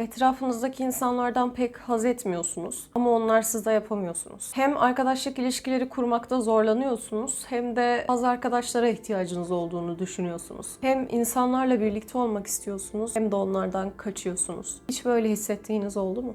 Etrafınızdaki insanlardan pek haz etmiyorsunuz ama onlar sizde yapamıyorsunuz. Hem arkadaşlık ilişkileri kurmakta zorlanıyorsunuz hem de az arkadaşlara ihtiyacınız olduğunu düşünüyorsunuz. Hem insanlarla birlikte olmak istiyorsunuz hem de onlardan kaçıyorsunuz. Hiç böyle hissettiğiniz oldu mu?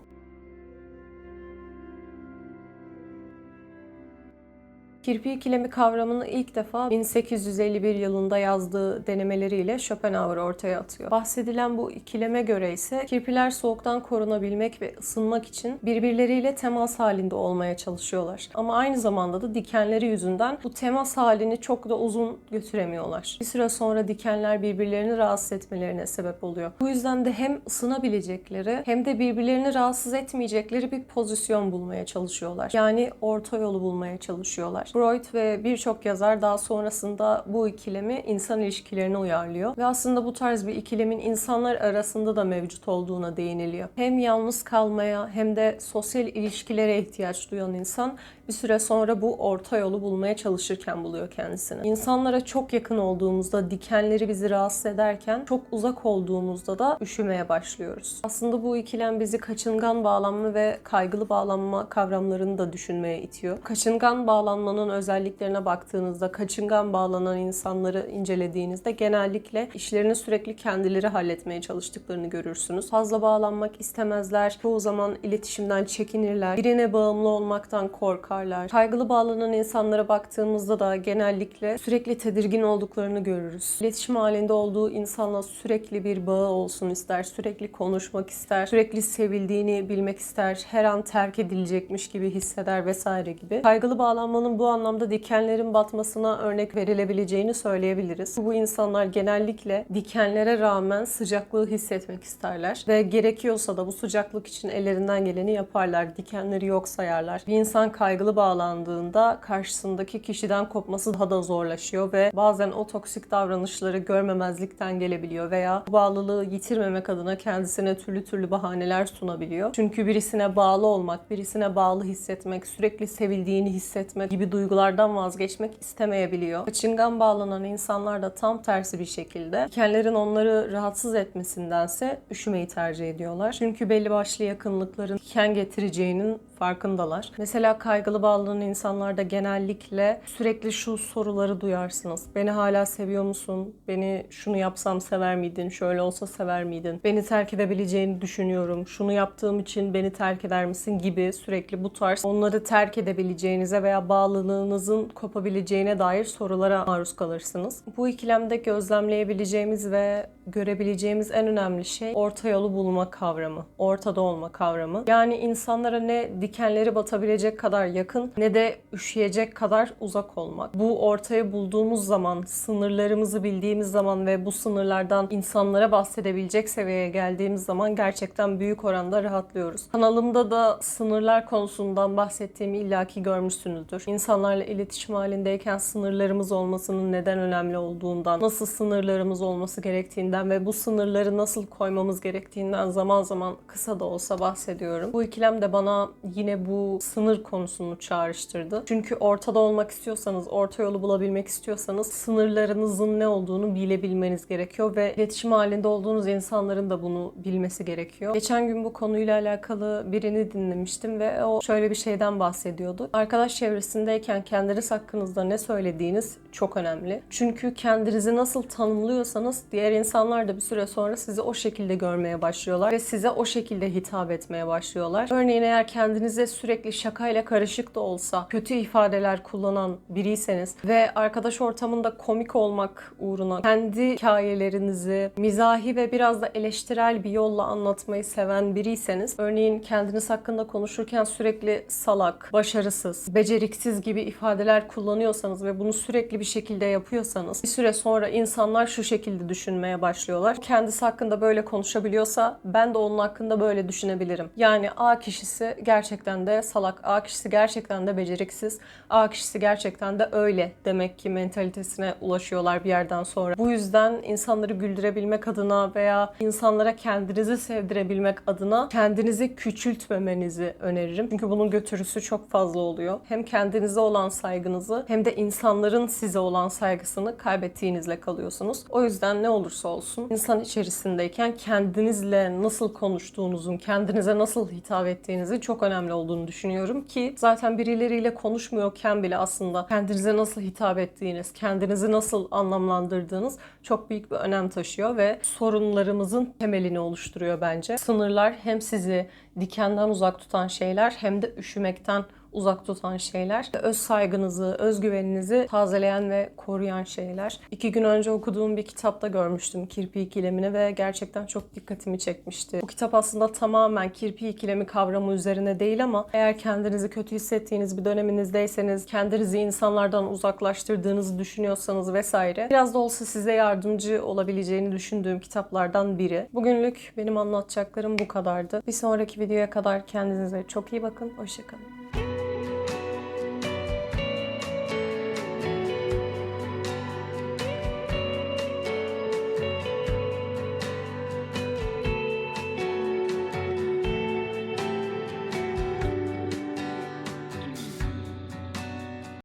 Kirpi ikilemi kavramını ilk defa 1851 yılında yazdığı denemeleriyle Schopenhauer ortaya atıyor. Bahsedilen bu ikileme göre ise kirpiler soğuktan korunabilmek ve ısınmak için birbirleriyle temas halinde olmaya çalışıyorlar. Ama aynı zamanda da dikenleri yüzünden bu temas halini çok da uzun götüremiyorlar. Bir süre sonra dikenler birbirlerini rahatsız etmelerine sebep oluyor. Bu yüzden de hem ısınabilecekleri hem de birbirlerini rahatsız etmeyecekleri bir pozisyon bulmaya çalışıyorlar. Yani orta yolu bulmaya çalışıyorlar. Freud ve birçok yazar daha sonrasında bu ikilemi insan ilişkilerine uyarlıyor. Ve aslında bu tarz bir ikilemin insanlar arasında da mevcut olduğuna değiniliyor. Hem yalnız kalmaya hem de sosyal ilişkilere ihtiyaç duyan insan bir süre sonra bu orta yolu bulmaya çalışırken buluyor kendisini. İnsanlara çok yakın olduğumuzda dikenleri bizi rahatsız ederken çok uzak olduğumuzda da üşümeye başlıyoruz. Aslında bu ikilem bizi kaçıngan bağlanma ve kaygılı bağlanma kavramlarını da düşünmeye itiyor. Kaçıngan bağlanmanın özelliklerine baktığınızda, kaçıngan bağlanan insanları incelediğinizde genellikle işlerini sürekli kendileri halletmeye çalıştıklarını görürsünüz. Fazla bağlanmak istemezler. Çoğu zaman iletişimden çekinirler. Birine bağımlı olmaktan korkarlar. Kaygılı bağlanan insanlara baktığımızda da genellikle sürekli tedirgin olduklarını görürüz. İletişim halinde olduğu insanla sürekli bir bağı olsun ister, sürekli konuşmak ister, sürekli sevildiğini bilmek ister, her an terk edilecekmiş gibi hisseder vesaire gibi. Kaygılı bağlanmanın bu anlamda dikenlerin batmasına örnek verilebileceğini söyleyebiliriz. Bu insanlar genellikle dikenlere rağmen sıcaklığı hissetmek isterler ve gerekiyorsa da bu sıcaklık için ellerinden geleni yaparlar. Dikenleri yok sayarlar. Bir insan kaygılı bağlandığında karşısındaki kişiden kopması daha da zorlaşıyor ve bazen o toksik davranışları görmemezlikten gelebiliyor veya bu bağlılığı yitirmemek adına kendisine türlü türlü bahaneler sunabiliyor. Çünkü birisine bağlı olmak, birisine bağlı hissetmek, sürekli sevildiğini hissetmek gibi duygulardan vazgeçmek istemeyebiliyor. Kaçıngan bağlanan insanlar da tam tersi bir şekilde dikenlerin onları rahatsız etmesindense üşümeyi tercih ediyorlar. Çünkü belli başlı yakınlıkların diken getireceğinin farkındalar. Mesela kaygılı bağlanan insanlarda genellikle sürekli şu soruları duyarsınız. Beni hala seviyor musun? Beni şunu yapsam sever miydin? Şöyle olsa sever miydin? Beni terk edebileceğini düşünüyorum. Şunu yaptığım için beni terk eder misin? gibi sürekli bu tarz onları terk edebileceğinize veya bağlılığınızın kopabileceğine dair sorulara maruz kalırsınız. Bu ikilemde gözlemleyebileceğimiz ve görebileceğimiz en önemli şey orta yolu bulma kavramı. Ortada olma kavramı. Yani insanlara ne dikenleri batabilecek kadar yakın ne de üşüyecek kadar uzak olmak. Bu ortayı bulduğumuz zaman, sınırlarımızı bildiğimiz zaman ve bu sınırlardan insanlara bahsedebilecek seviyeye geldiğimiz zaman gerçekten büyük oranda rahatlıyoruz. Kanalımda da sınırlar konusundan bahsettiğimi illaki görmüşsünüzdür. İnsanlarla iletişim halindeyken sınırlarımız olmasının neden önemli olduğundan, nasıl sınırlarımız olması gerektiğinden ve bu sınırları nasıl koymamız gerektiğinden zaman zaman kısa da olsa bahsediyorum. Bu ikilem de bana yine bu sınır konusunu çağrıştırdı. Çünkü ortada olmak istiyorsanız, orta yolu bulabilmek istiyorsanız sınırlarınızın ne olduğunu bilebilmeniz gerekiyor ve iletişim halinde olduğunuz insanların da bunu bilmesi gerekiyor. Geçen gün bu konuyla alakalı birini dinlemiştim ve o şöyle bir şeyden bahsediyordu. Arkadaş çevresindeyken kendiniz hakkınızda ne söylediğiniz çok önemli. Çünkü kendinizi nasıl tanımlıyorsanız diğer insanlar da bir süre sonra sizi o şekilde görmeye başlıyorlar ve size o şekilde hitap etmeye başlıyorlar. Örneğin eğer kendinize sürekli şakayla karışık da olsa kötü ifadeler kullanan biriyseniz ve arkadaş ortamında komik olmak uğruna kendi hikayelerinizi mizahi ve biraz da eleştirel bir yolla anlatmayı seven biriyseniz örneğin kendiniz hakkında konuşurken sürekli salak, başarısız, beceriksiz gibi ifadeler kullanıyorsanız ve bunu sürekli bir şekilde yapıyorsanız bir süre sonra insanlar şu şekilde düşünmeye başlıyorlar. Kendisi hakkında böyle konuşabiliyorsa ben de onun hakkında böyle düşünebilirim. Yani A kişisi gerçekten de salak, A kişisi gerçekten de beceriksiz, A kişisi gerçekten de öyle demek ki mentalitesine ulaşıyorlar bir yerden sonra. Bu yüzden insanları güldürebilmek adına veya insanlara kendinizi sevdirebilmek adına kendinizi küçültmemenizi öneririm. Çünkü bunun götürüsü çok fazla oluyor. Hem kendinize olan saygınızı hem de insanların size olan saygısını kaybettiğinizle kalıyorsunuz. O yüzden ne olursa olsun olsun. İnsan içerisindeyken kendinizle nasıl konuştuğunuzun, kendinize nasıl hitap ettiğinizin çok önemli olduğunu düşünüyorum ki zaten birileriyle konuşmuyorken bile aslında kendinize nasıl hitap ettiğiniz, kendinizi nasıl anlamlandırdığınız çok büyük bir önem taşıyor ve sorunlarımızın temelini oluşturuyor bence. Sınırlar hem sizi dikenden uzak tutan şeyler hem de üşümekten uzak tutan şeyler. Öz saygınızı, özgüveninizi tazeleyen ve koruyan şeyler. İki gün önce okuduğum bir kitapta görmüştüm kirpi ikilemini ve gerçekten çok dikkatimi çekmişti. Bu kitap aslında tamamen kirpi ikilemi kavramı üzerine değil ama eğer kendinizi kötü hissettiğiniz bir döneminizdeyseniz, kendinizi insanlardan uzaklaştırdığınızı düşünüyorsanız vesaire biraz da olsa size yardımcı olabileceğini düşündüğüm kitaplardan biri. Bugünlük benim anlatacaklarım bu kadardı. Bir sonraki videoya kadar kendinize çok iyi bakın. Hoşçakalın.